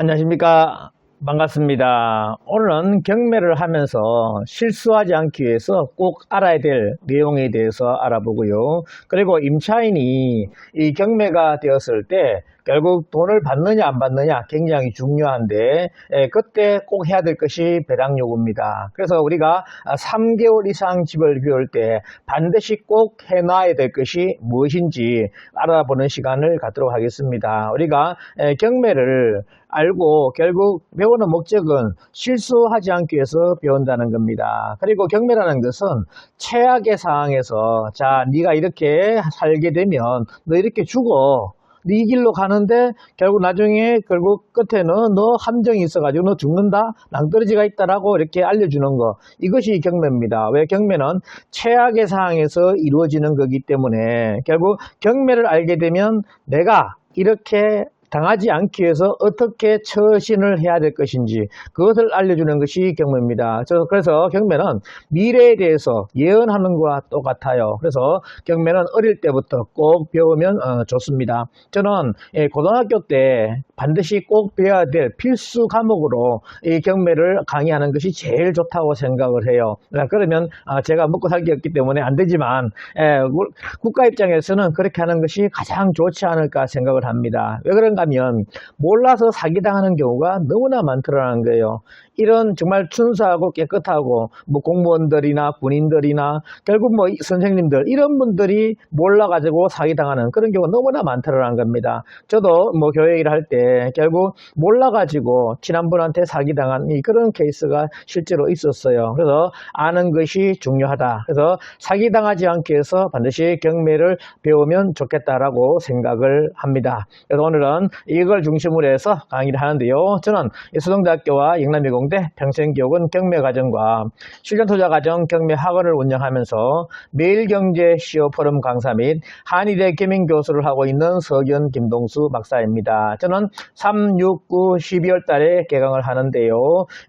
안녕하십니까. 반갑습니다. 오늘은 경매를 하면서 실수하지 않기 위해서 꼭 알아야 될 내용에 대해서 알아보고요. 그리고 임차인이 이 경매가 되었을 때 결국 돈을 받느냐 안 받느냐 굉장히 중요한데 에, 그때 꼭 해야 될 것이 배당 요구입니다. 그래서 우리가 3개월 이상 집을 비울 때 반드시 꼭 해놔야 될 것이 무엇인지 알아보는 시간을 갖도록 하겠습니다. 우리가 에, 경매를 알고 결국 배우는 목적은 실수하지 않기 위해서 배운다는 겁니다. 그리고 경매라는 것은 최악의 상황에서 자 네가 이렇게 살게 되면 너 이렇게 죽어. 네 길로 가는데 결국 나중에 결국 끝에는 너 함정이 있어가지고 너 죽는다? 낭떠러지가 있다라고 이렇게 알려주는 거. 이것이 경매입니다. 왜 경매는 최악의 상황에서 이루어지는 거기 때문에 결국 경매를 알게 되면 내가 이렇게 당하지 않기 위해서 어떻게 처신을 해야 될 것인지 그것을 알려주는 것이 경매입니다. 저- 그래서 경매는 미래에 대해서 예언하는 것과 똑같아요. 그래서 경매는 어릴 때부터 꼭 배우면 어, 좋습니다. 저는 예, 고등학교 때 반드시 꼭 배워야 될 필수 과목으로 이 경매를 강의하는 것이 제일 좋다고 생각을 해요. 아, 그러면 아, 제가 먹고 살기 없기 때문에 안 되지만 예, 우- 국가 입장에서는 그렇게 하는 것이 가장 좋지 않을까 생각을 합니다. 왜 그런가 하면 몰라서 사기당하는 경우가 너무나 많더라는 거예요. 이런 정말 순수하고 깨끗하고 뭐 공무원들이나 군인들이나 결국 뭐 이- 선생님들 이런 분들이 몰라가지고 사기당하는 그런 경우가 너무나 많더라는 겁니다. 저도 뭐 교회 일을 할때 결국 몰라가지고 친한 분한테 사기당한 이 그런 케이스가 실제로 있었어요. 그래서 아는 것이 중요하다. 그래서 사기당하지 않기 위해서 반드시 경매를 배우면 좋겠다라고 생각을 합니다. 그래서 오늘은 이걸 중심으로 해서 강의를 하는데요. 저는 수동대학교와 영남이공대 평생교육은 경매과정과 실전투자과정 경매학원을 운영하면서 매일경제 시어 포럼 강사 및 한의대 겸임교수를 하고 있는 서견 김동수 박사입니다. 저는 3, 6, 9, 12월 달에 개강을 하는데요.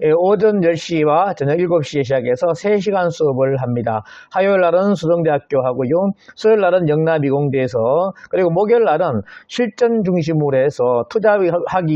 예, 오전 10시와 저녁 7시에 시작해서 3시간 수업을 합니다. 화요일 날은 수동대학교 하고요. 수요일 날은 영남이공대에서 그리고 목요일 날은 실전 중심으로 해서 투자하기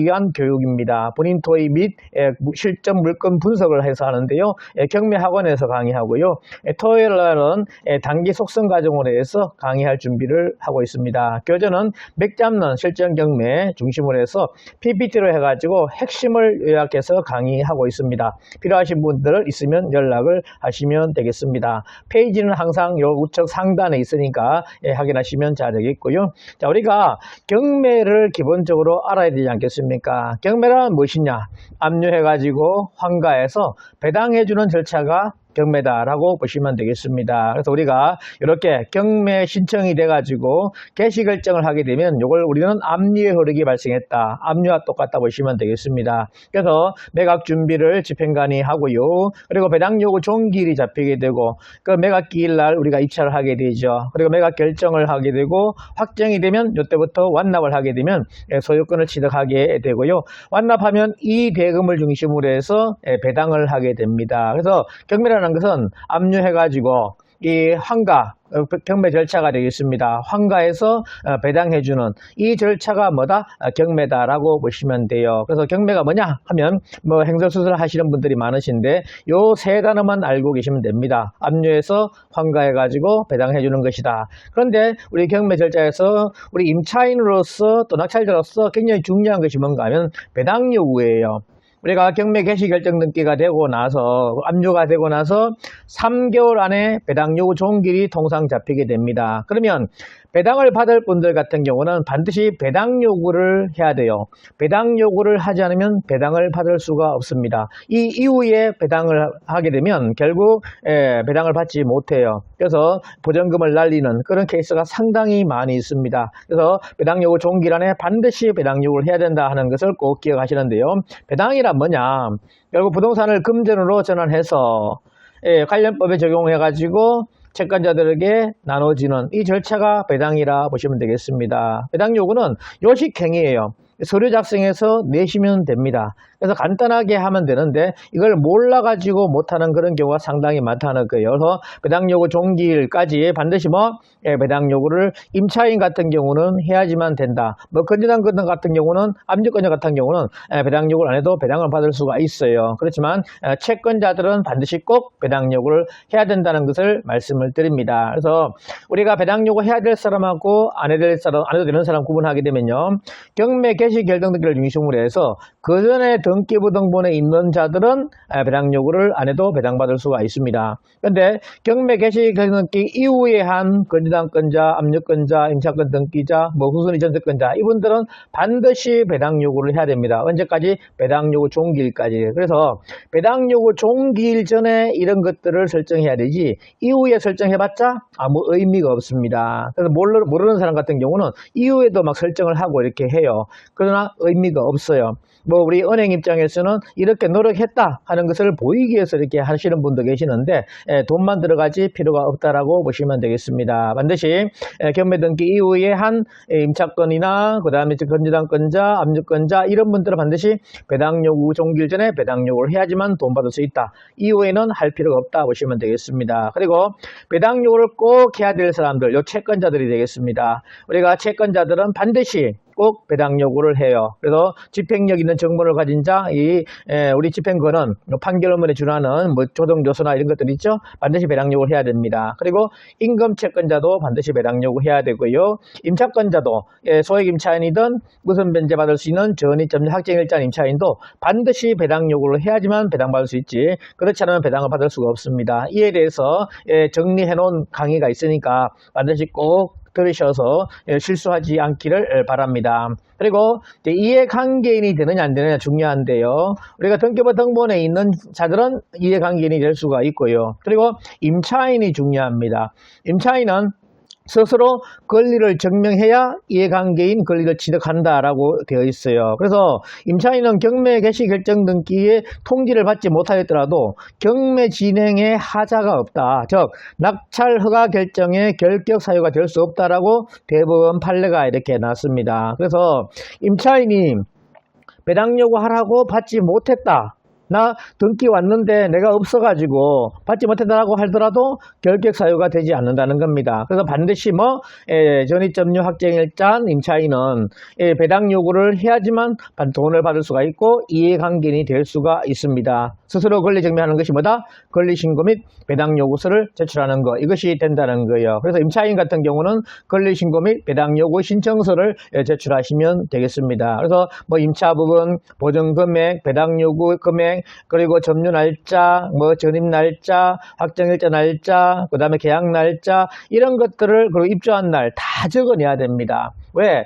위한 교육입니다. 본인 토의 및 예, 무- 실전 물건 분석을 해서 하는데요. 예, 경매 학원에서 강의하고요. 예, 토요일 날은 예, 단기 속성 과정으로 해서 강의할 준비를 하고 있습니다. 교재는 맥 잡는 실전 경매 중심으로 해서 PPT로 해가지고 핵심을 요약해서 강의하고 있습니다. 필요하신 분들 있으면 연락을 하시면 되겠습니다. 페이지는 항상 요 우측 상단에 있으니까 예, 확인하시면 잘 되겠고요. 자, 우리가 경매를 기본 적으로 알아야 되지 않겠습니까? 경매란 무엇이냐? 압류해가지고 환가해서 배당해주는 절차가 경매다라고 보시면 되겠습니다. 그래서 우리가 이렇게 경매 신청이 돼가지고 개시 결정을 하게 되면 이걸 우리는 압류의 흐르기 발생했다. 압류와 똑같다 보시면 되겠습니다. 그래서 매각 준비를 집행관이 하고요. 그리고 배당 요구 종기일이 잡히게 되고 그 매각 기일 날 우리가 입찰을 하게 되죠. 그리고 매각 결정을 하게 되고 확정이 되면 이때부터 완납을 하게 되면 예, 소유권을 취득하게 되고요. 완납하면 이 대금을 중심으로 해서 예, 배당을 하게 됩니다. 그래서 경매라는 것은 압류해가지고 이 환가 어, 경매 절차가 되겠습니다. 환가에서 어, 배당해주는 이 절차가 뭐다? 어, 경매다라고 보시면 돼요. 그래서 경매가 뭐냐 하면 뭐 행설수설 하시는 분들이 많으신데 요 세 단어만 알고 계시면 됩니다. 압류해서 환가해가지고 배당해주는 것이다. 그런데 우리 경매 절차에서 우리 임차인으로서 또 낙찰자로서 굉장히 중요한 것이 뭔가 하면 배당 요구예요. 우리가 경매 개시 결정 등기가 되고 나서 압류가 되고 나서 3개월 안에 배당 요구 종길이 통상 잡히게 됩니다. 그러면 배당을 받을 분들 같은 경우는 반드시 배당 요구를 해야 돼요. 배당 요구를 하지 않으면 배당을 받을 수가 없습니다. 이 이후에 배당을 하게 되면 결국 예, 배당을 받지 못해요. 그래서 보전금을 날리는 그런 케이스가 상당히 많이 있습니다. 그래서 배당 요구 종기란에 반드시 배당 요구를 해야 된다 하는 것을 꼭 기억하시는데요. 배당이란 뭐냐? 결국 부동산을 금전으로 전환해서 예, 관련법에 적용해 가지고 채권자들에게 나눠지는 이 절차가 배당이라 보시면 되겠습니다. 배당 요구는 요식행위예요. 서류 작성해서 내시면 됩니다. 그래서 간단하게 하면 되는데 이걸 몰라가지고 못하는 그런 경우가 상당히 많다는 거예요. 그래서 배당 요구 종기일까지 반드시 뭐 예, 배당 요구를 임차인 같은 경우는 해야지만 된다. 뭐 건전한 건강 같은 경우는 압류건자 같은 경우는 예, 배당 요구를 안 해도 배당을 받을 수가 있어요. 그렇지만 예, 채권자들은 반드시 꼭 배당 요구를 해야 된다는 것을 말씀을 드립니다. 그래서 우리가 배당 요구 해야 될 사람하고 안 해도 되는 사람 구분하게 되면요. 경매 개시 결정 등기를 중심으로 해서 그 전에 등기부 등본에 있는 자들은 에, 배당 요구를 안 해도 배당받을 수가 있습니다. 그런데 경매 개시 결정 등기 이후에 한 건지당권자, 압류권자, 임차권 등기자, 뭐 후순위 전세권자 이분들은 반드시 배당 요구를 해야 됩니다. 언제까지? 배당 요구 종기일까지. 그래서 배당 요구 종기일 전에 이런 것들을 설정해야 되지 이후에 설정해봤자 아무 의미가 없습니다. 그래서 모르, 모르는 사람 같은 경우는 이후에도 막 설정을 하고 이렇게 해요. 그러나 의미가 없어요. 뭐 우리 은행 입장에서는 이렇게 노력했다 하는 것을 보이기 위해서 이렇게 하시는 분도 계시는데 에, 돈만 들어가지 필요가 없다라고 보시면 되겠습니다. 반드시 에, 경매 등기 이후에 한 에, 임차권이나 그 다음에 건지당권자, 압류권자 이런 분들은 반드시 배당 요구 종길 전에 배당 요구를 해야지만 돈 받을 수 있다. 이후에는 할 필요가 없다 보시면 되겠습니다. 그리고 배당 요구를 꼭 해야 될 사람들, 요 채권자들이 되겠습니다. 우리가 채권자들은 반드시 꼭 배당 요구를 해요. 그래서 집행력 있는 정보를 가진 자, 이 에, 우리 집행권은 판결문에 준하는 뭐 조정조서나 이런 것들 있죠. 반드시 배당 요구를 해야 됩니다. 그리고 임금 채권자도 반드시 배당 요구해야 되고요. 임차권자도 예, 소액 임차인이든 무슨 변제 받을 수 있는 전입점유 확정일자 임차인도 반드시 배당 요구를 해야지만 배당 받을 수 있지. 그렇지 않으면 배당을 받을 수가 없습니다. 이에 대해서 예, 정리해 놓은 강의가 있으니까 반드시 꼭 들으셔서 예, 실수하지 않기를 예, 바랍니다. 그리고 이해관계인이 되느냐 안 되느냐 중요한데요. 우리가 등기부 등본에 있는 자들은 이해관계인이 될 수가 있고요. 그리고 임차인이 중요합니다. 임차인은 스스로 권리를 증명해야 이해관계인 권리를 취득한다라고 되어 있어요. 그래서 임차인은 경매 개시 결정 등기에 통지를 받지 못하였더라도 경매 진행에 하자가 없다. 즉 낙찰 허가 결정에 결격 사유가 될 수 없다라고 대법원 판례가 이렇게 났습니다. 그래서 임차인이 배당 요구하라고 받지 못했다. 나 등기 왔는데 내가 없어가지고 받지 못했다고 하더라도 결격 사유가 되지 않는다는 겁니다. 그래서 반드시 뭐 에, 전입점유 확정일자 임차인은 에, 배당 요구를 해야지만 반- 돈을 받을 수가 있고 이해관계인이 될 수가 있습니다. 스스로 권리 증명하는 것이 뭐다? 권리 신고 및 배당 요구서를 제출하는 것 이것이 된다는 거예요. 그래서 임차인 같은 경우는 권리 신고 및 배당 요구 신청서를 에, 제출하시면 되겠습니다. 그래서 뭐 임차 부분, 보증 금액, 배당 요구 금액, 그리고 점유 날짜, 뭐 전입 날짜, 확정일자 날짜, 그 다음에 계약 날짜 이런 것들을 그리고 입주한 날 다 적어내야 됩니다. 왜?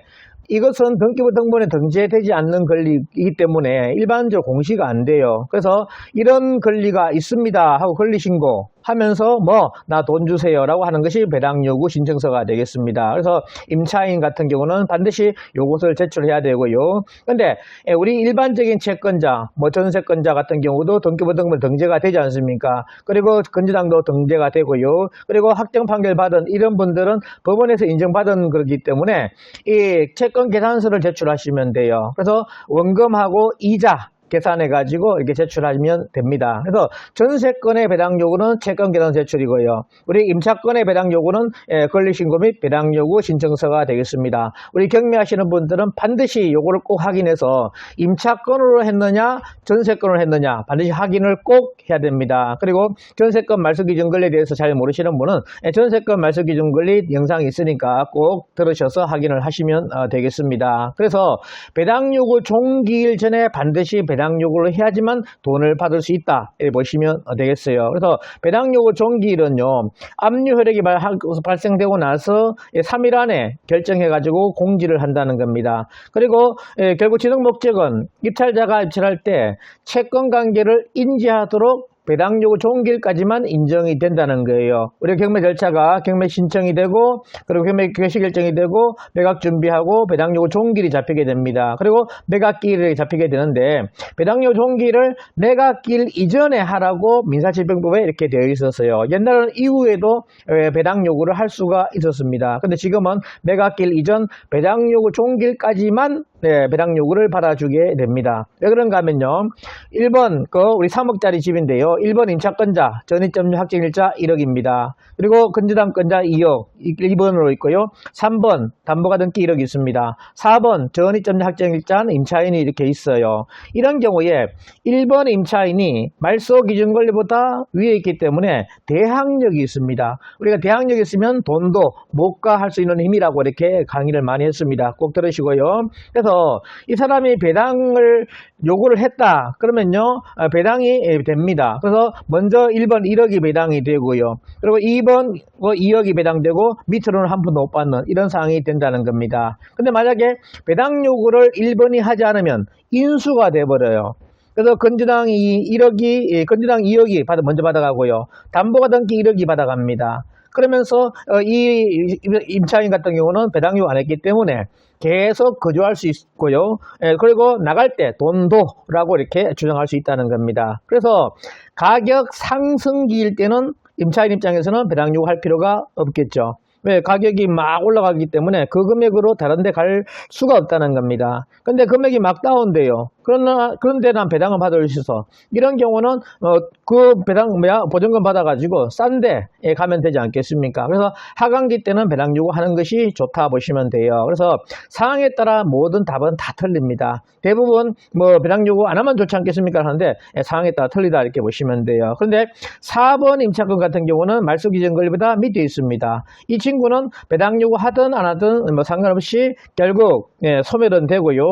이것은 등기부 등본에 등재되지 않는 권리이기 때문에 일반적으로 공시가 안 돼요. 그래서 이런 권리가 있습니다 하고 권리 신고 하면서 뭐 나 돈 주세요라고 하는 것이 배당 요구 신청서가 되겠습니다. 그래서 임차인 같은 경우는 반드시 요것을 제출해야 되고요. 근데 예, 우리 일반적인 채권자, 뭐 전세권자 같은 경우도 등기부 등본 등재가 되지 않습니까? 그리고 건지당도 등재가 되고요. 그리고 확정 판결 받은 이런 분들은 법원에서 인정받은 거기 때문에 이 채권 계산서를 제출하시면 돼요. 그래서 원금하고 이자 계산해 가지고 이렇게 제출하시면 됩니다. 그래서 전세권의 배당 요구는 채권 계산 제출이고요. 우리 임차권의 배당 요구는 예, 권리 신고 및 배당 요구 신청서가 되겠습니다. 우리 경매하시는 분들은 반드시 요거를 꼭 확인해서 임차권으로 했느냐, 전세권으로 했느냐 반드시 확인을 꼭 해야 됩니다. 그리고 전세권 말소 기준 권리에 대해서 잘 모르시는 분은 예, 전세권 말소 기준 권리 영상이 있으니까 꼭 들으셔서 확인을 하시면 어, 되겠습니다. 그래서 배당 요구 종기일 전에 반드시 배당 요구를 해야지만 돈을 받을 수 있다. 이렇게 보시면 어, 되겠어요. 그래서 배당 요구 종기일은요. 압류 발- 발생되고 나서 3일 안에 결정해 가지고 공지를 한다는 겁니다. 그리고 예, 결국 지정 목적은 입찰자가 입찰할 때 채권 관계를 인지하도록 배당 요구 종길까지만 인정이 된다는 거예요. 우리 경매 절차가 경매 신청이 되고 그리고 경매 개시 결정이 되고 매각 준비하고 배당 요구 종길이 잡히게 됩니다. 그리고 매각기일이 잡히게 되는데 배당 요구 종길을 매각기일 이전에 하라고 민사집행법에 이렇게 되어 있었어요. 옛날에는 이후에도 에, 배당 요구를 할 수가 있었습니다. 근데 지금은 매각기일 이전 배당 요구 종길까지만 네, 배당 요구를 받아주게 됩니다. 왜 그런가 하면요. 1번, 그, 우리 3억짜리 집인데요. 1번 임차권자, 전입점유 확정일자 1억입니다. 그리고 건자 2억, 2번으로 있고요. 3번, 담보가 등기 1억이 있습니다. 4번, 전입점유 확정일자는 임차인이 이렇게 있어요. 이런 경우에 1번 임차인이 말소 기준 권리보다 위에 있기 때문에 대항력이 있습니다. 우리가 대항력이 있으면 돈도 못가할 수 있는 힘이라고 이렇게 강의를 많이 했습니다. 꼭 들으시고요. 그래서 이 사람이 배당을 요구를 했다. 그러면요, 아, 배당이 예, 됩니다. 그래서 먼저 1번 1억이 배당이 되고요. 그리고 2번 2억이 배당되고 밑으로는 한 푼도 못 받는 이런 상황이 된다는 겁니다. 근데 만약에 배당 요구를 1번이 하지 않으면 인수가 돼버려요. 그래서 건주당이 1억이, 예, 건주당 2억이 받아, 먼저 받아가고요. 담보가 등기 1억이 받아갑니다. 그러면서 어, 이 임차인 같은 경우는 배당 요구 안 했기 때문에 계속 거주할 수 있고요. 예, 그리고 나갈 때 돈도라고 이렇게 주장할 수 있다는 겁니다. 그래서 가격 상승기일 때는 임차인 입장에서는 배당 요구할 필요가 없겠죠. 왜 가격이 막 올라가기 때문에 그 금액으로 다른 데 갈 수가 없다는 겁니다. 근데 금액이 막 다운돼요. 그러나 그런데 난 배당을 받을 수 있어. 이런 경우는 어, 그 배당 뭐야 보증금 받아가지고 싼데 가면 되지 않겠습니까? 그래서 하강기 때는 배당 요구하는 것이 좋다 보시면 돼요. 그래서 상황에 따라 모든 답은 다 틀립니다. 대부분 뭐 배당 요구 안 하면 좋지 않겠습니까? 하는데 예, 상황에 따라 틀리다 이렇게 보시면 돼요. 그런데 4번 임차권 같은 경우는 말소 기준 권리보다 밑에 있습니다. 이 친구는 배당 요구 하든 안 하든 뭐 상관없이 결국 예, 소멸은 되고요.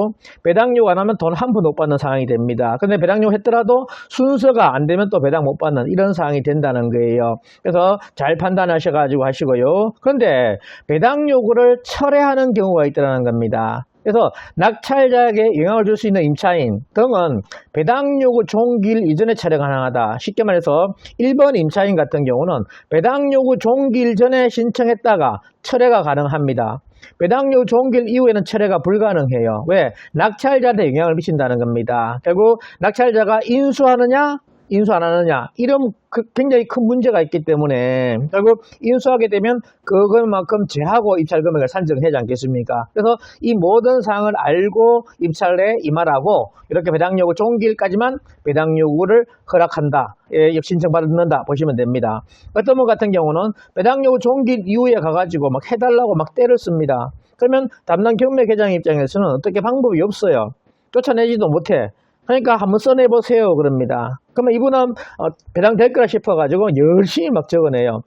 배당 요구 안 하면 돈 한 푼못 받는 상황이 됩니다. 근데 배당 요구 했더라도 순서가 안 되면 또 배당 못 받는 이런 상황이 된다는 거예요. 그래서 잘 판단하셔가지고 하시고요. 그런데 배당 요구를 철회하는 경우가 있다는 겁니다. 그래서 낙찰자에게 영향을 줄 수 있는 임차인 등은 배당 요구 종기일 이전에 철회 가능하다. 쉽게 말해서 1번 임차인 같은 경우는 배당 요구 종기일 전에 신청했다가 철회가 가능합니다. 배당 요구 종기일 이후에는 철회가 불가능해요. 왜? 낙찰자한테 영향을 미친다는 겁니다. 결국 낙찰자가 인수하느냐 인수 안 하느냐 이런 그 굉장히 큰 문제가 있기 때문에 결국 인수하게 되면 그것만큼 제하고 입찰 금액을 산정하지 않겠습니까? 그래서 이 모든 사항을 알고 입찰에 임하라고 이렇게 배당 요구 종기일까지만 배당 요구를 허락한다. 예, 신청 받는다 보시면 됩니다. 어떤 분 같은 경우는 배당 요구 종기일 이후에 가가지고 막 해달라고 막 때를 씁니다. 그러면 담당 경매 계장 입장에서는 어떻게 방법이 없어요. 쫓아내지도 못해. 그러니까 한번 써내보세요. 그럽니다. 그러면 이분은 어, 배당 될 거라 싶어가지고 열심히 막 적어내요.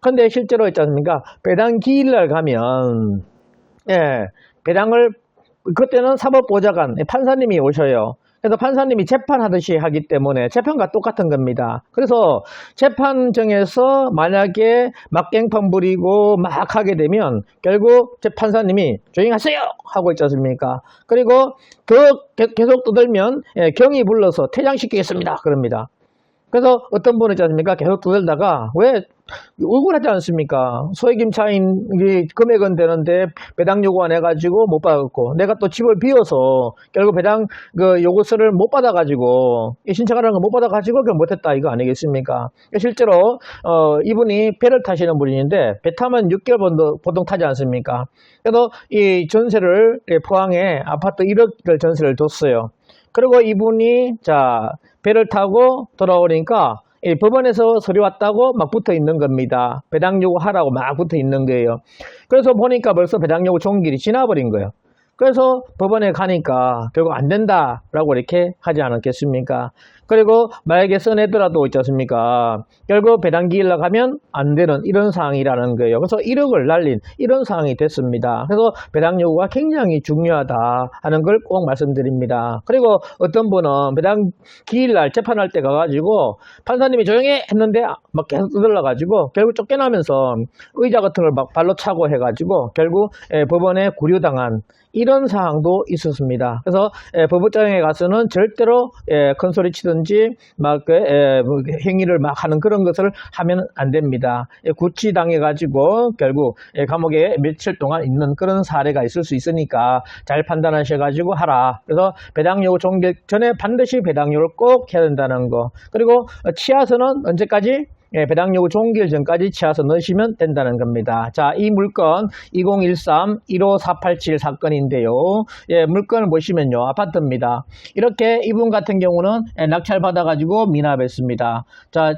근데 실제로 있지 않습니까? 배당 기일날 가면, 예, 배당을, 그때는 사법보좌관, 판사님이 오셔요. 그래서 판사님이 재판하듯이 하기 때문에 재판과 똑같은 겁니다. 그래서 재판정에서 만약에 막갱판 부리고 막 하게 되면 결국 재판사님이 조용히 하세요! 하고 있지 않습니까? 그리고 그 계속 떠들면 예, 경위 불러서 퇴장시키겠습니다. 그럽니다. 그래서 어떤 분은 있지 않습니까? 계속 떠들다가 왜 억울하지 않습니까? 소액임차인이 금액은 되는데 배당 요구 안 해가지고 못 받았고 내가 또 집을 비워서 결국 배당 그 요구서를 못 받아가지고 이 신청하라는 거 못 받아가지고 그걸 못했다 이거 아니겠습니까? 실제로 어 이분이 배를 타시는 분인데 배 타면 6개월 정도 보통 타지 않습니까? 그래서 이 전세를 포항에 아파트 1억을 전세를 줬어요. 그리고 이분이 자 배를 타고 돌아오니까 이 법원에서 서류 왔다고 막 붙어 있는 겁니다. 배당 요구하라고 막 붙어 있는 거예요. 그래서 보니까 벌써 배당 요구 종길이 지나버린 거예요. 그래서 법원에 가니까 결국 안 된다라고 이렇게 하지 않았겠습니까? 그리고 만약에 써내더라도 있지 않습니까? 결국 배당기일로 가면 안 되는 이런 상황이라는 거예요. 그래서 1억을 날린 이런 상황이 됐습니다. 그래서 배당 요구가 굉장히 중요하다 하는 걸 꼭 말씀드립니다. 그리고 어떤 분은 배당 기일날 재판할 때 가가지고 판사님이 조용히 했는데 막 계속 떠들러가지고 결국 쫓겨나면서 의자 같은 걸 막 발로 차고 해가지고 결국 예, 법원에 구류당한 이런 사항도 있었습니다. 그래서 에, 법무장에 가서는 절대로 에, 큰 소리 치든 지막 그, 에, 뭐 행위를 막 하는 그런 것을 하면 안 됩니다. 에, 구치 당해 가지고 결국 에, 감옥에 며칠 동안 있는 그런 사례가 있을 수 있으니까 잘 판단하셔 가지고 하라. 그래서 배당료 종결 전에 반드시 배당료를 꼭 해야 된다는 거. 그리고 어, 치아서는 언제까지 예, 배당요구 종결 전까지 치아서 넣으시면 된다는 겁니다. 자, 이 물건 2013-15487 사건인데요. 예, 물건을 보시면요. 아파트입니다. 이렇게 이분 같은 경우는 예, 낙찰 받아가지고 미납했습니다. 자,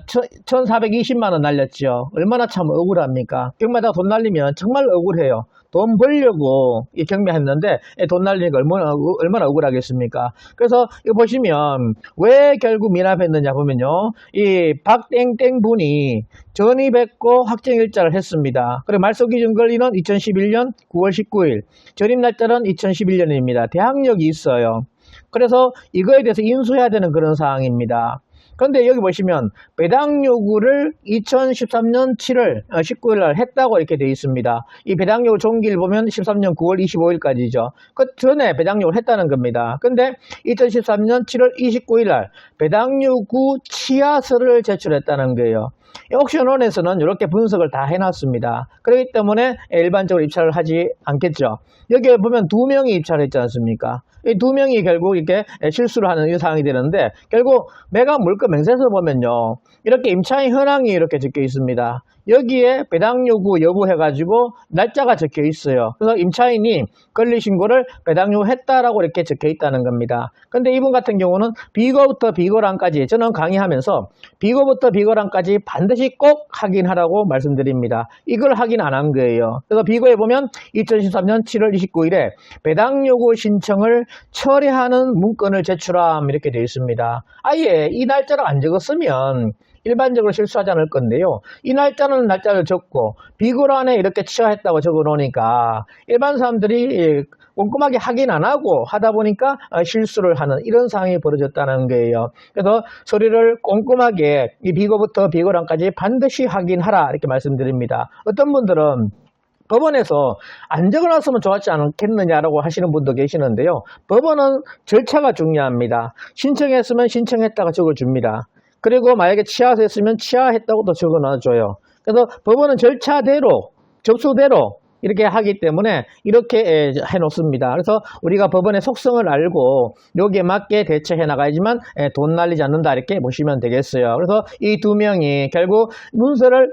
1420만원 날렸죠. 얼마나 참 억울합니까? 경마다 돈 날리면 정말 억울해요. 돈 벌려고 이 경매했는데 예, 돈 날리니까 얼마나, 억- 얼마나 억울하겠습니까? 그래서 이거 보시면 왜 결국 미납했느냐 보면요. 이 박땡땡 분이 전입했고 확정일자를 했습니다. 그리고 말소 기준 권리는 2011년 9월 19일, 전입 날짜는 2011년입니다. 대항력이 있어요. 그래서 이거에 대해서 인수해야 되는 그런 상황입니다. 그런데 여기 보시면 배당 요구를 2013년 7월 19일 날 했다고 이렇게 되어 있습니다. 이 배당 요구 종기를 보면 13년 9월 25일까지죠. 그 전에 배당 요구를 했다는 겁니다. 근데 2013년 7월 29일 날 배당 요구 치하서를 제출했다는 거예요. 이 옥션원에서는 이렇게 분석을 다 해놨습니다. 그렇기 때문에 일반적으로 입찰을 하지 않겠죠. 여기에 보면 두 명이 입찰을 했지 않습니까? 이 두 명이 결국 이렇게 실수를 하는 이 상황이 되는데 결국 매각 물건 맹세서 보면요. 이렇게 임차인 현황이 이렇게 적혀 있습니다. 여기에 배당 요구 여부 해가지고 날짜가 적혀 있어요. 그래서 임차인이 권리 신고를 배당 요구했다라고 이렇게 적혀 있다는 겁니다. 근데 이분 같은 경우는 비거부터 비거란까지 저는 강의하면서 비거부터 비거란까지 반드시 꼭 확인하라고 말씀드립니다. 이걸 확인 안 한 거예요. 그래서 비거에 보면 2013년 7월 29일에 배당 요구 신청을 처리하는 문건을 제출함 이렇게 되어 있습니다. 아예 이 날짜를 안 적었으면 일반적으로 실수하지 않을 건데요. 이 날짜는 날짜를 적고 비거란에 이렇게 취하했다고 적어 놓으니까 일반 사람들이 예, 꼼꼼하게 확인 안 하고 하다 보니까 어, 실수를 하는 이런 상황이 벌어졌다는 거예요. 그래서 서류를 꼼꼼하게 이 비거부터 비거란까지 반드시 확인하라 이렇게 말씀드립니다. 어떤 분들은 법원에서 안 적어놨으면 좋았지 않겠느냐라고 하시는 분도 계시는데요. 법원은 절차가 중요합니다. 신청했으면 신청했다가 적어줍니다. 그리고 만약에 치아서 했으면 치아했다고 또 적어놔줘요. 그래서 법원은 절차대로, 접수대로 이렇게 하기 때문에 이렇게 에, 해놓습니다. 그래서 우리가 법원의 속성을 알고 여기에 맞게 대처해 나가야지만 에, 돈 날리지 않는다 이렇게 보시면 되겠어요. 그래서 이 두 명이 결국 문서를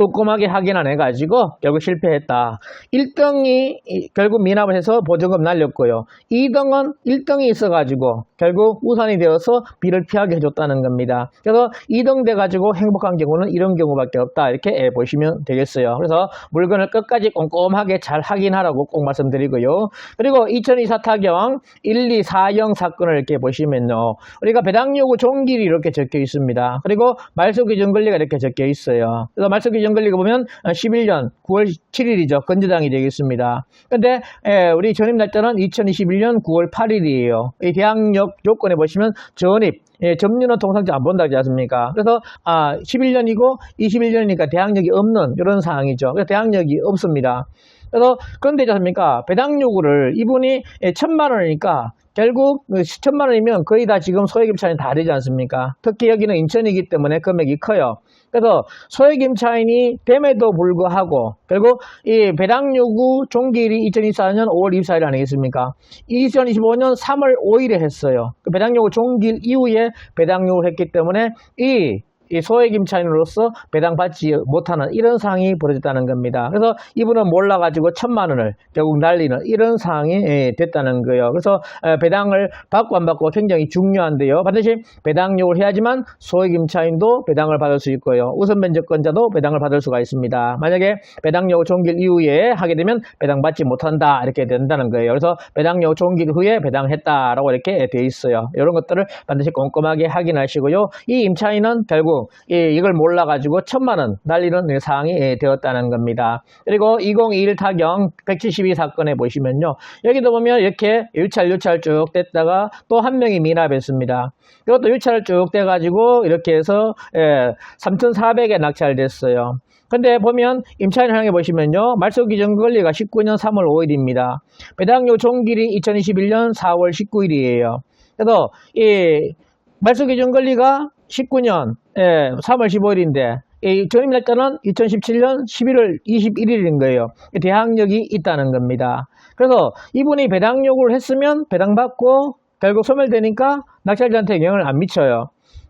꼼꼼하게 확인 안 해가지고 결국 실패했다. 1등이 결국 미납을 해서 보조금 날렸고요. 2등은 1등이 있어가지고 결국 우산이 되어서 비를 피하게 해줬다는 겁니다. 그래서 2등 돼가지고 행복한 경우는 이런 경우밖에 없다. 이렇게 예, 보시면 되겠어요. 그래서 물건을 끝까지 꼼꼼하게 잘 확인하라고 꼭 말씀드리고요. 그리고 2024 타경 1240 사건을 이렇게 보시면요. 우리가 배당 요구 종길이 이렇게 적혀 있습니다. 그리고 말소 기준 권리가 이렇게 적혀 있어요. 그래서 말소 기준 권리가 보면 11년 9월 7일이죠. 건재당이 되겠습니다. 근데 예, 우리 전입 날짜는 2021년 9월 8일이에요. 이 대항력 조건에 보시면 전입 예, 점유는 통상자 안 본다지 않습니까? 그래서 아 11년이고 21년이니까 대항력이 없는 이런 상황이죠. 그래서 대항력이 없습니다. 그래서 그런데 있지 않습니까? 배당 요구를 이분이 예, 천만 원이니까 결국 그 천만 원이면 거의 다 지금 소액임차인 다 되지 않습니까? 특히 여기는 인천이기 때문에 금액이 커요. 그래서 소액임차인이 됨에도 불구하고 결국 이 배당 요구 종기일이 2024년 5월 24일 아니겠습니까? 2025년 3월 5일에 했어요. 그 배당 요구 종기일 이후에 배당 요구를 했기 때문에 이이 소액임차인으로서 배당받지 못하는 이런 상황이 벌어졌다는 겁니다. 그래서 이분은 몰라가지고 천만 원을 결국 날리는 이런 상황이 예, 됐다는 거예요. 그래서 에, 배당을 받고 안 받고 굉장히 중요한데요. 반드시 배당 요구를 해야지만 소액 임차인도 배당을 받을 수 있고요. 우선 면적권자도 배당을 받을 수가 있습니다. 만약에 배당 요구 종길 이후에 하게 되면 배당받지 못한다 이렇게 된다는 거예요. 그래서 배당 요구 종길 후에 배당했다라고 이렇게 돼 있어요. 이런 것들을 반드시 꼼꼼하게 확인하시고요. 이 임차인은 결국 이, 이걸 몰라가지고 천만 원 날리는 상황이 예, 되었다는 겁니다. 그리고 2021 타경 172 사건에 보시면요. 여기도 보면 이렇게 유찰 유찰 쭉 됐다가 또 한 명이 미납했습니다. 이것도 유찰 쭉 돼가지고 이렇게 해서 예, 3,400에 낙찰됐어요. 근데 보면 임차인 향해 보시면요. 말소 기준 권리가 19년 3월 5일입니다. 배당료 종길이 2021년 4월 19일이에요. 그래서 이 말소 기준 권리가 19년 예, 3월 15일인데 이 전임 날짜는 2017년 11월 21일인 거예요. 대항력이 있다는 겁니다. 그래서 이분이 배당 요구를 했으면 배당받고 결국 소멸되니까 낙찰자한테 영향을 안 미쳐요.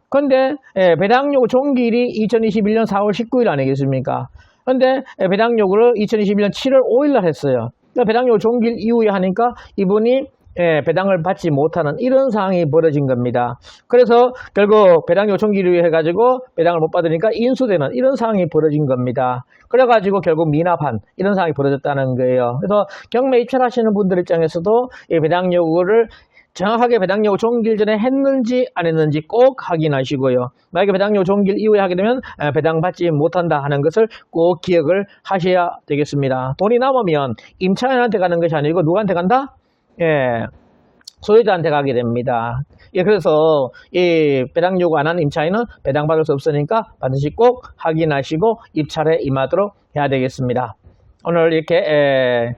근데 예, 배당 요구 종길이 2021년 4월 19일 아니겠습니까? 근데 예, 배당 요구를 2021년 7월 5일 날 했어요. 그러니까 배당 요구 종길 이후에 하니까 이분이 예, 배당을 받지 못하는 이런 상황이 벌어진 겁니다. 그래서 결국 배당 요청 기류 해가지고 배당을 못 받으니까 인수되는 이런 상황이 벌어진 겁니다. 그래가지고 결국 미납한 이런 상황이 벌어졌다는 거예요. 그래서 경매 입찰하시는 분들 입장에서도 이 배당 요구를 정확하게 배당 종길 전에 했는지 안 했는지 꼭 확인하시고요. 만약에 배당 종길 이후에 하게 되면 에, 배당 받지 못한다 하는 것을 꼭 기억을 하셔야 되겠습니다. 돈이 남으면 임차인한테 가는 것이 아니고 누구한테 간다? 예, 소유자한테 가게 됩니다. 예, 그래서 이 배당 요구 안 하는 임차인은 배당 받을 수 없으니까 반드시 꼭 확인하시고 입찰에 임하도록 해야 되겠습니다. 오늘 이렇게 에,